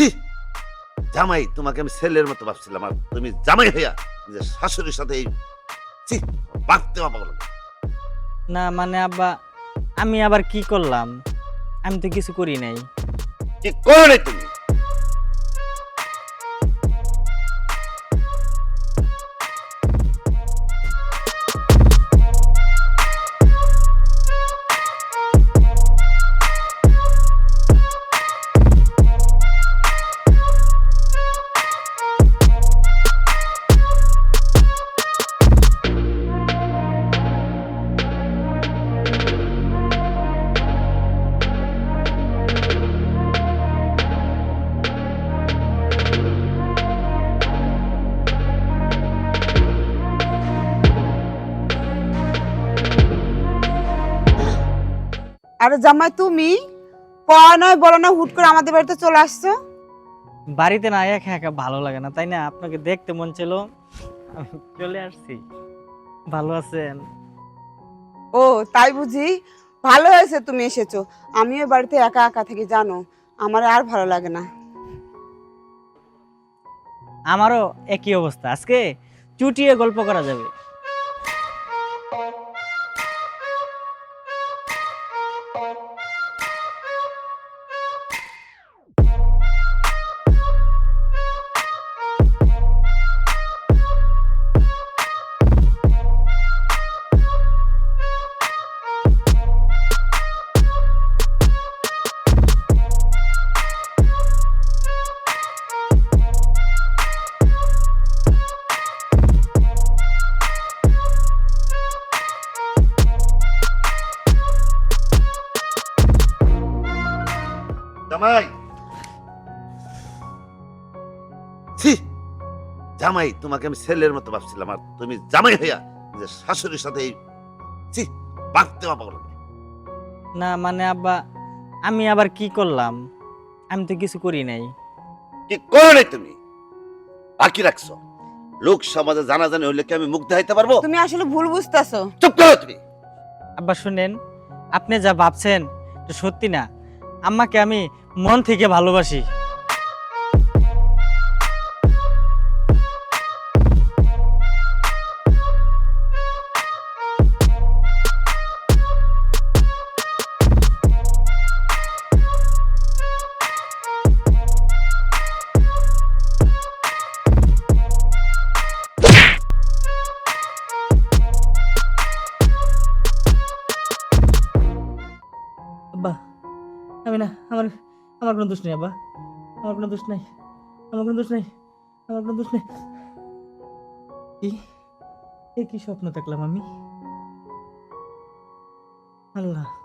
ছি। জামাই তোমাকে আমি ছেলের মতো ভাবছিলাম আর তুমি জামাই হইয়া নিজের শাশুড়ির সাথে এই ছি বাঁচতে পাবো না মানে আব্বা আমি আবার কি করলাম? আমি তো কিছু করি নাই। কি করো নাই তুমি? আরে জামাই তুমি? কয় নয় বলো না হুট করে আমাদের বাড়িতে চলে আসছো? বাড়িতে না একা একা ভালো লাগে না তাই না? আপনাকে দেখতে মন ছিল চলে আসছি। ভালো আছেন? ও তাই বুঝি? ভালো হয়েছে তুমি এসেছ। আমিও বাড়িতে একা একা থেকে জানো। আমার আর ভালো লাগে না। আমারও একই অবস্থা। আজকে চুটিয়ে গল্প করা যাবে। Bye. জামাই। ছি জামাই তোমাকে আমি ছেলের মতো ভাবছিলাম আর তুমি জামাই হইয়া নিজের শাশুড়ির সাথে এই ছি পাবো না। মানে আব্বা আমি আবার কি করলাম? আমি তো কিছু করি নাই। কি করো নাই তুমি? বাকি রাখছো। লোক সমাজে জানা জানাজানি হইলে কি আমি মুখ দেখাইতে পারব? তুমি আসলে ভুল বুঝতেছো। চুপ করো তুমি। আব্বা শুনেন আপনি যা ভাবছেন সত্যি না। আম্মাকে আমি মন থেকে ভালোবাসি। আমি না, আমার আমার কোনো দোষ নেই, আব্বা। আমার কোনো দোষ নাই, আমার কোনো দোষ নাই, আমার কোনো দোষ নেই। কি? এ কি স্বপ্ন দেখলাম আমি? আল্লাহ।